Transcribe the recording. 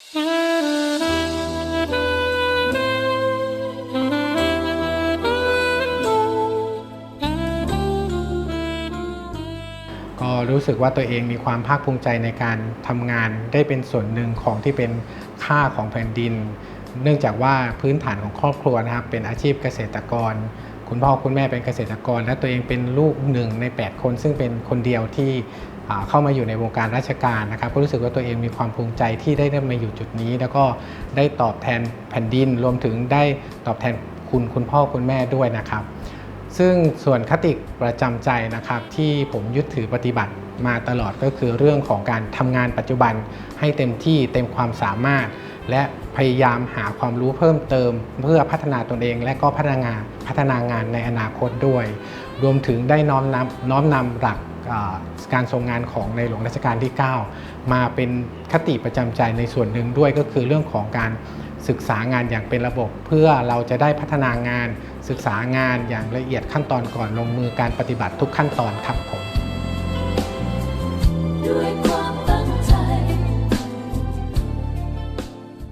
ก็รู้สึกว่าตัวเองมีความภาคภูมิใจในการทำงานได้เป็นส่วนหนึ่งของที่เป็นค่าของแผ่นดิน เนื่องจากว่าพื้นฐานของครอบครัวนะครับเป็นอาชีพเกษตรกร คุณพ่อคุณแม่เป็นเกษตรกร และตัวเองเป็นลูกหนึ่งใน 8 คน ซึ่งเป็นคนเดียวที่ เข้ามาอยู่ในวงการราชการนะครับก็รู้สึกว่าตัวเองมีความภูมิใจที่ได้ได้มาอยู่จุดนี้ แล้วก็ได้ตอบแทนแผ่นดินรวมถึงได้ตอบแทนคุณคุณพ่อคุณแม่ด้วยนะครับ ซึ่งส่วนคติประจำใจนะครับที่ผมยึดถือปฏิบัติมาตลอดก็คือเรื่องของการทำงานปัจจุบันให้เต็มที่เต็มความสามารถ และพยายามหาความรู้เพิ่มเติม เพื่อพัฒนาตนเองและก็พัฒนางานพัฒนางานในอนาคตด้วย รวมถึงได้น้อมนำน้อมนำหลัก การทรงงานของในหลวงรัชกาลที่ 9 มาเป็นคติประจำใจในส่วนหนึ่งด้วยก็คือเรื่องของการศึกษางานอย่างเป็นระบบ เพื่อเราจะได้พัฒนางานศึกษางานอย่างละเอียดขั้นตอนก่อนลงมือการปฏิบัติทุกขั้นตอนครับผม